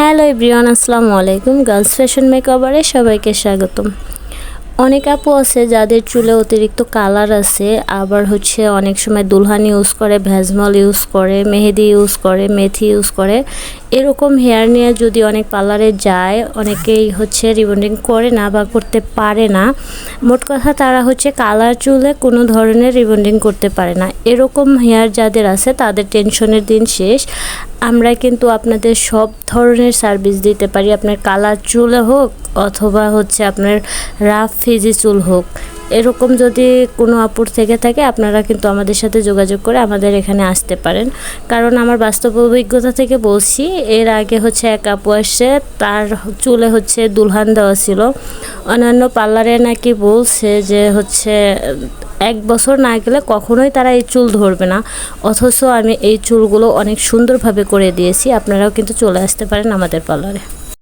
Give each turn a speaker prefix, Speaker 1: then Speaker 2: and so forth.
Speaker 1: Hello everyone, আসসালামু আলাইকুম। Girls fashion মেকওভারে সবাইকে স্বাগতম। অনেক আপু আছে যাদের চুলে অতিরিক্ত কালার আছে, আবার হচ্ছে অনেক সময় দুলহান ইউজ করে ভ্যাজমল ইউজ করে, মেহেদি ইউজ করে, মেথি ইউজ করে। এরকম হেয়ার নিয়ে যদি অনেক পার্লারে যায়, অনেকেই হচ্ছে রিবন্ডিং করে না বা করতে পারে না, মোট কথা তারা হচ্ছে কালার চুলে কোনো ধরনের রিবন্ডিং করতে পারে না। এরকম হেয়ার যাদের আছে, তাদের টেনশনের দিন শেষ। আমরা কিন্তু আপনাদের সব ধরনের সার্ভিস দিতে পারি। আপনার কালার চুলে হোক অথবা হচ্ছে আপনার রাফ ফিজি চুল হোক। এরকম যদি কোনো আপুর থেকে থাকে, আপনারা কিন্তু আমাদের সাথে যোগাযোগ করে আমাদের এখানে আসতে পারেন। কারণ আমার বাস্তব অভিজ্ঞতা থেকে বলছি, এর আগে হচ্ছে এক আপু আসছে তার চুলে হচ্ছে দুলহান দেওয়া ছিল। অন্যান্য পার্লারে নাকি বলছে যে হচ্ছে, এক বছর না গেলে কখনোই তারা এই চুল ধরবে না। অথচ আমি এই চুলগুলো অনেক সুন্দরভাবে করে দিয়েছি, আপনারাও কিন্তু চলে আসতে পারেন আমাদের পার্লারে।